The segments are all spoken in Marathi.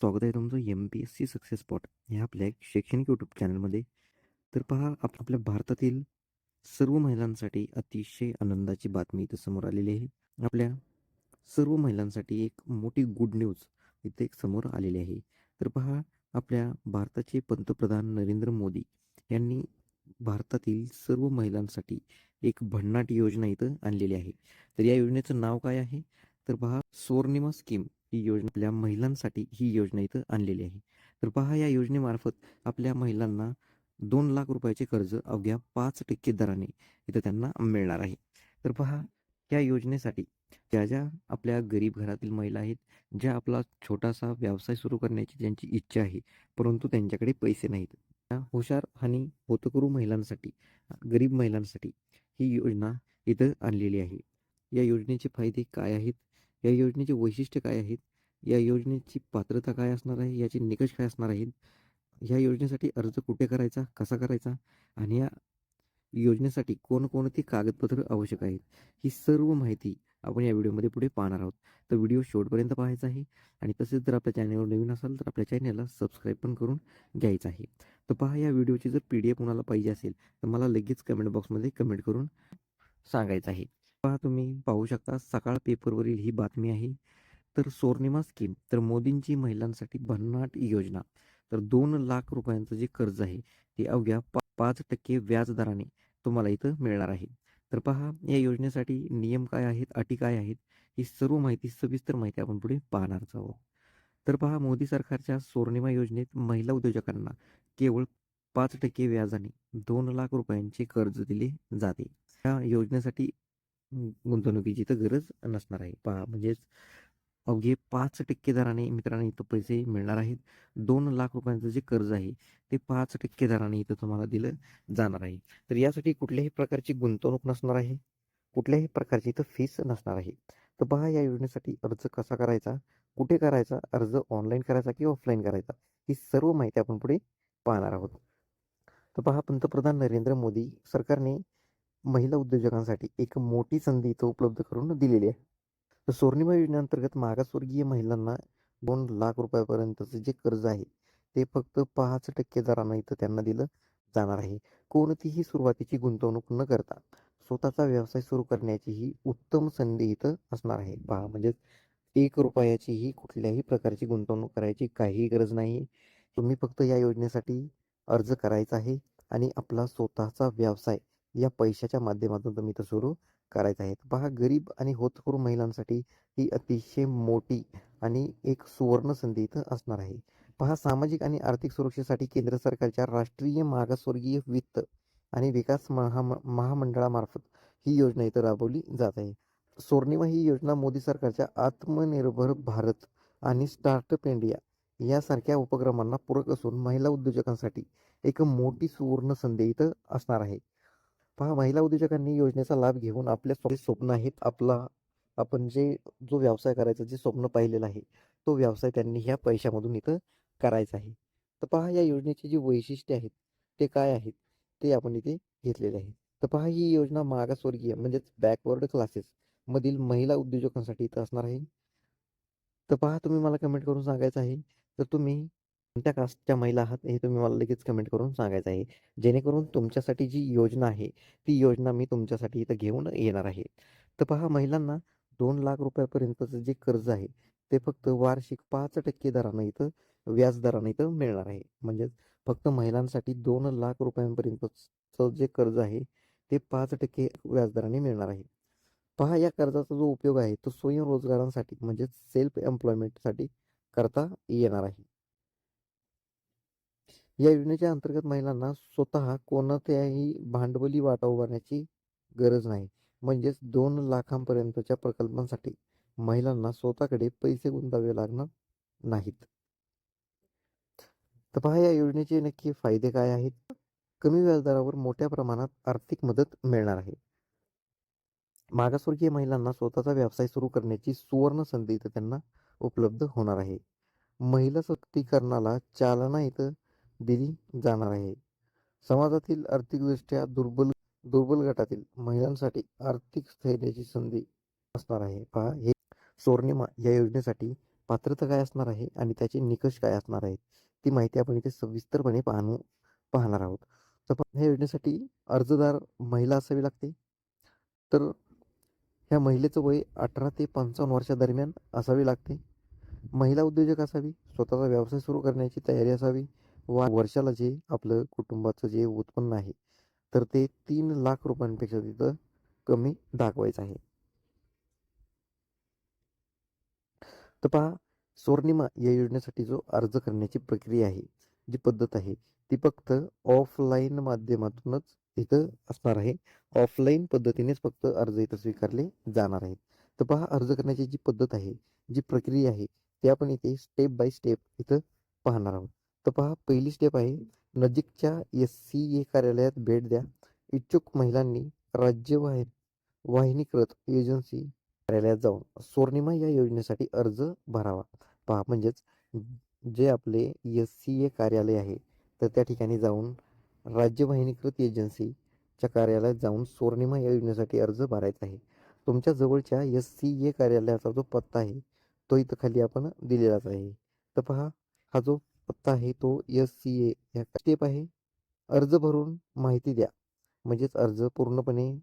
स्वागत आहे तुमचं M P S C success spot ह्या आपल्या एक शैक्षणिक यूट्यूब चॅनलमध्ये तर पहा आप आपल्या भारतातील सर्व महिलांसाठी अतिशय आनंदाची बातमी इथं समोर आलेली आहे. आपल्या सर्व महिलांसाठी एक मोठी गुड न्यूज इथे एक समोर आलेली आहे. तर पहा आपल्या भारताचे पंतप्रधान नरेंद्र मोदी यांनी भारतातील सर्व महिलांसाठी एक भन्नाट योजना इथं आणलेली आहे. तर या योजनेचं नाव काय आहे? तर पहा स्वर्णिमा स्कीम. ही योजना आपल्या महिलांसाठी ही योजना इथं आणलेली आहे. तर पहा या योजनेमार्फत आपल्या महिलांना दोन लाख रुपयाचे कर्ज अवघ्या पाच टक्के दराने इथं त्यांना मिळणार आहे. तर पहा या योजनेसाठी ज्या ज्या आपल्या गरीब घरातील महिला आहेत ज्या आपला छोटासा व्यवसाय सुरू करण्याची त्यांची इच्छा आहे परंतु त्यांच्याकडे पैसे नाहीत. त्या हुशार आणि होतकरू महिलांसाठी गरीब महिलांसाठी ही योजना इथं आणलेली आहे. या योजनेचे फायदे काय आहेत? या योजनेचे वैशिष्ट्य काय आहेत? या योजनेची पात्रता काय असणार आहे? याचे निकष काय असणार आहेत? ह्या योजनेसाठी अर्ज कुठे करायचा? कसा करायचा? आणि या योजनेसाठी कोणकोणती कागदपत्र आवश्यक आहेत? ही सर्व माहिती आपण या व्हिडिओमध्ये पुढे पाहणार आहोत. तर व्हिडिओ शेवटपर्यंत पाहायचा आहे आणि तसेच जर आपल्या चॅनलवर नवीन असाल तर आपल्या चॅनलला सबस्क्राईब पण करून घ्यायचं आहे. तर पहा या व्हिडिओची जर पी डी एफ कोणाला पाहिजे असेल तर मला लगेच कमेंट बॉक्समध्ये कमेंट करून सांगायचं आहे. पहा तुम्ही पाहू शकता सकाळ पेपरवरील ही बातमी आहे. तर स्वर्णिमा स्कीम तर मोदींची महिलांसाठी भन्नाट योजना तर दोन लाख रुपयांचं जे कर्ज आहे ते अवघ्या पा पाच टक्के व्याज दराने तुम्हाला इथं मिळणार आहे. तर पहा या योजनेसाठी नियम काय आहेत अटी काय आहेत ही सर्व माहिती सविस्तर माहिती आपण पुढे पाहणारच आहोत. तर पहा मोदी सरकारच्या स्वर्णिमा योजनेत महिला उद्योजकांना केवळ पाच टक्के व्याजाने दोन लाख रुपयांचे कर्ज दिले जाते. या योजनेसाठी गुंतवणुकीची तर गरज नसणार आहे. पहा म्हणजेच अवघे पाच टक्के दराने मित्रांनो इथं पैसे मिळणार आहेत. दोन लाख रुपयांचं जे कर्ज आहे ते पाच टक्के दराने इथं तुम्हाला दिलं जाणार आहे. तर यासाठी कुठल्याही प्रकारची गुंतवणूक नसणार आहे. कुठल्याही प्रकारची इथं फीस नसणार आहे. तर पहा या योजनेसाठी अर्ज कसा करायचा? कुठे करायचा? अर्ज ऑनलाईन करायचा की ऑफलाईन करायचा? ही सर्व माहिती आपण पुढे पाहणार आहोत. तर पहा पंतप्रधान नरेंद्र मोदी सरकारने महिला उद्योजकांसाठी एक मोठी संधी इथं उपलब्ध करून दिलेली आहे. तर स्वर्णिमा योजनेअंतर्गत मागासवर्गीय महिलांना दोन लाख रुपयापर्यंतचं जे कर्ज आहे ते फक्त पाच टक्के दरानं इथं त्यांना दिलं जाणार आहे. कोणतीही सुरुवातीची गुंतवणूक न करता स्वतःचा व्यवसाय सुरू करण्याची ही उत्तम संधी इथं असणार आहे. पहा म्हणजे एक रुपयाचीही कुठल्याही प्रकारची गुंतवणूक करायची काहीही गरज नाही. तुम्ही फक्त या योजनेसाठी अर्ज करायचा आहे आणि आपला स्वतःचा व्यवसाय या पैशाच्या माध्यमातून तुम्ही तो सुरू करायचा आहे. पहा गरीब आणि होतकरू महिलांसाठी ही अतिशय मोठी आणि एक सुवर्ण संधी इथं असणार आहे. पहा सामाजिक आणि आर्थिक सुरक्षेसाठी केंद्र सरकारच्या राष्ट्रीय मागासवर्गीय वित्त आणि विकास महा महामंडळामार्फत ही योजना इथं राबवली जात आहे. स्वर्णिमा ही योजना मोदी सरकारच्या आत्मनिर्भर भारत आणि स्टार्टअप इंडिया यासारख्या उपक्रमांना पूरक असून महिला उद्योजकांसाठी एक मोठी सुवर्ण संधी इथं असणार आहे. पहा महिला उद्योजकांनी योजनेचा लाभ घेऊन आपल्या स्वप्न आहेत आपला आपण जे जो व्यवसाय करायचा जे स्वप्न पाहिलेलं आहे तो व्यवसाय त्यांनी ह्या पैशामधून इथं करायचा आहे. तर पहा या योजनेची जी वैशिष्ट्ये आहेत ते काय आहेत ते आपण इथे घेतलेले आहे तर पहा ही योजना मागासवर्गीय म्हणजेच बॅकवर्ड क्लासेस मधील महिला उद्योजकांसाठी इथं असणार आहे. तर पहा तुम्ही मला कमेंट करून सांगायचं आहे तर तुम्ही कोणत्या कास्टच्या महिला आहात हे तुम्ही मला लगेच कमेंट करून सांगायचं आहे. जेणेकरून तुमच्यासाठी जी योजना आहे ती योजना मी तुमच्यासाठी इथं घेऊन येणार आहे. तर पहा महिलांना दोन लाख रुपयापर्यंतचं जे कर्ज आहे ते फक्त वार्षिक पाच टक्के दरानं इथं व्याजदरानं इथं मिळणार आहे. म्हणजेच फक्त महिलांसाठी दोन लाख रुपयांपर्यंतचं जे कर्ज आहे ते पाच टक्के व्याजदराने मिळणार आहे. पहा या कर्जाचा जो उपयोग आहे तो स्वयंरोजगारांसाठी म्हणजेच सेल्फ एम्प्लॉयमेंटसाठी करता येणार आहे. या योजनेच्या अंतर्गत महिलांना स्वतः कोणत्याही भांडवली वाटा उभारण्याची गरज नाही. म्हणजेच दोन लाखांपर्यंतच्या प्रकल्पांसाठी महिलांना स्वतःकडे पैसे गुंतवावे लागणार नाहीत. तर पहा या योजनेचे नक्की फायदे काय आहेत? कमी व्याजदरावर मोठ्या प्रमाणात आर्थिक मदत मिळणार आहे. मागासवर्गीय महिलांना स्वतःचा व्यवसाय सुरू करण्याची सुवर्ण संधी इथं त्यांना उपलब्ध होणार आहे. महिला सशक्तीकरणाला चालना इथं दिली जाणार आहे. समाजातील आर्थिकदृष्ट्या दुर्बल दुर्बल गटातील महिलांसाठी आर्थिक स्थैर्याची संधी असणार आहे. पहा हे स्वर्णिमा या योजनेसाठी पात्रता काय असणार आहे आणि त्याचे निकष काय असणार आहेत? ती माहिती आपण इथे सविस्तरपणे पाहणं पाहणार आहोत. तर पण ह्या योजनेसाठी अर्जदार महिला असावी लागते. तर ह्या महिलेचं वय अठरा ते पंचावन्न वर्षादरम्यान असावी लागते. महिला उद्योजक असावी स्वतःचा व्यवसाय सुरू करण्याची तयारी असावी वर्षाला जे आपलं कुटुंबाचं जे उत्पन्न आहे तर ते तीन लाख रुपयांपेक्षा तिथं कमी दाखवायचं आहे. तर पहा स्वर्णिमा या योजनेसाठी जो अर्ज करण्याची प्रक्रिया आहे जी पद्धत आहे ती फक्त ऑफलाईन माध्यमातूनच इथं असणार आहे. ऑफलाईन पद्धतीनेच फक्त अर्ज इथं स्वीकारले जाणार आहेत. तर पहा अर्ज करण्याची जी पद्धत आहे जी प्रक्रिया आहे ती आपण इथे स्टेप बाय स्टेप इथं पाहणार आहोत. तर पहा पहिली स्टेप आहे नजीकच्या एस सी ए कार्यालयात भेट द्या. इच्छुक महिलांनी राज्य वाहि वाहिनीकृत एजन्सी कार्यालयात जाऊन स्वर्णिमा या योजनेसाठी अर्ज भरावा. पहा म्हणजेच जे आपले एस सी ए कार्यालय आहे तर त्या ठिकाणी जाऊन राज्य वाहिनीकृत एजन्सीच्या कार्यालयात जाऊन स्वर्णिमा या योजनेसाठी अर्ज भरायचा आहे. तुमच्या जवळच्या एस सी ए कार्यालयाचा जो पत्ता आहे तो इथं खाली आपण दिलेलाच आहे. तर पहा हा जो पत्ता आहे तो एस सी ए ह्या स्टेप आहे. अर्ज भरून माहिती द्या. म्हणजेच अर्ज पूर्णपणे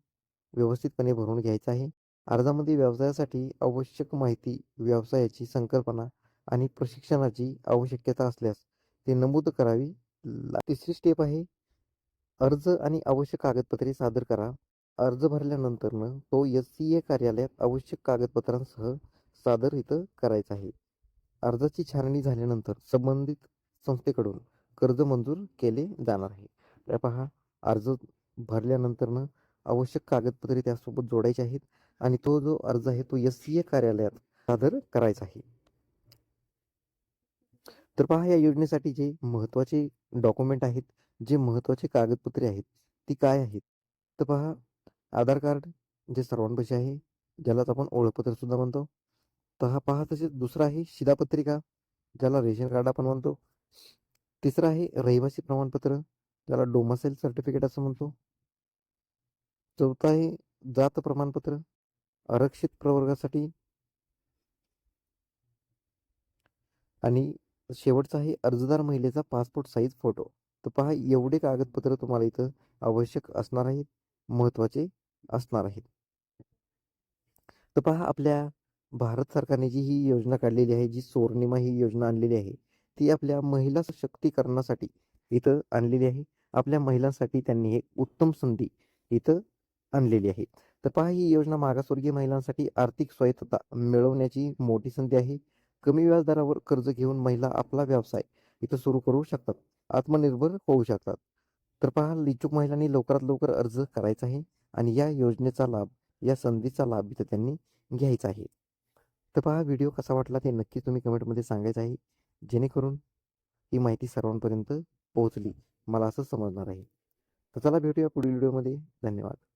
व्यवस्थितपणे भरून घ्यायचा आहे. अर्जामध्ये व्यवसायासाठी आवश्यक माहिती व्यवसायाची संकल्पना आणि प्रशिक्षणाची आवश्यकता असल्यास ते नमूद करावी ला- तिसरी स्टेप आहे. अर्ज आणि आवश्यक कागदपत्रे सादर करा. अर्ज भरल्यानंतरनं तो एस सी ए कार्यालयात आवश्यक कागदपत्रांसह सादर इथं करायचा आहे. अर्जाची छाननी झाल्यानंतर संबंधित संस्थेकडून कर्ज मंजूर केले जाणार आहे. तर पहा अर्ज भरल्यानंतरनं आवश्यक कागदपत्रे त्यासोबत जोडायचे आहेत आणि तो जो अर्ज आहे तो एस सी ए कार्यालयात सादर करायचा आहे. तर पहा या योजनेसाठी जे महत्त्वाचे डॉक्युमेंट आहेत जे महत्त्वाचे कागदपत्रे आहेत ती काय आहेत? तर पहा आधार कार्ड जे सर्वांपाशी आहे ज्यालाच आपण ओळखपत्र सुद्धा म्हणतो तर हा पहा तसेच दुसरा आहे शिधापत्रिका ज्याला रेशन कार्ड आपण म्हणतो. तिसरं आहे रहिवासी प्रमाणपत्र ज्याला डोमासेल सर्टिफिकेट असं म्हणतो. चौथा आहे जात प्रमाणपत्र आरक्षित प्रवर्गासाठी. आणि शेवटचा आहे अर्जदार महिलेचा पासपोर्ट साईज फोटो तर पहा एवढे कागदपत्र तुम्हाला इथं आवश्यक असणार आहेत महत्त्वाचे असणार आहेत. तर पहा आपल्या भारत सरकारने जी ही योजना काढलेली आहे जी स्वर्णिमा ही योजना आणलेली आहे ती आपल्या महिला सशक्तीकरणासाठी इथं आणलेली आहे. आपल्या महिलांसाठी त्यांनी एक उत्तम संधी इथं आणलेली आहे. तर पहा ही योजना मागासवर्गीय महिलांसाठी आर्थिक स्वायत्तता मिळवण्याची मोठी संधी आहे. कमी व्याजदरावर कर्ज घेऊन महिला आपला व्यवसाय इथं सुरू करू शकतात. आत्मनिर्भर होऊ शकतात. तर पहा इच्छुक महिलांनी लवकरात लवकर अर्ज करायचा आहे आणि या योजनेचा लाभ या संधीचा लाभ इथं त्यांनी घ्यायचा आहे. तर पहा व्हिडिओ कसा वाटला ते नक्की तुम्ही कमेंटमध्ये सांगायचं आहे. जेणेकरून ही माहिती सर्वांपर्यंत पोहोचली. मला असं समजणार आहे. तर चला भेटूया पुढील व्हिडिओमध्ये. धन्यवाद.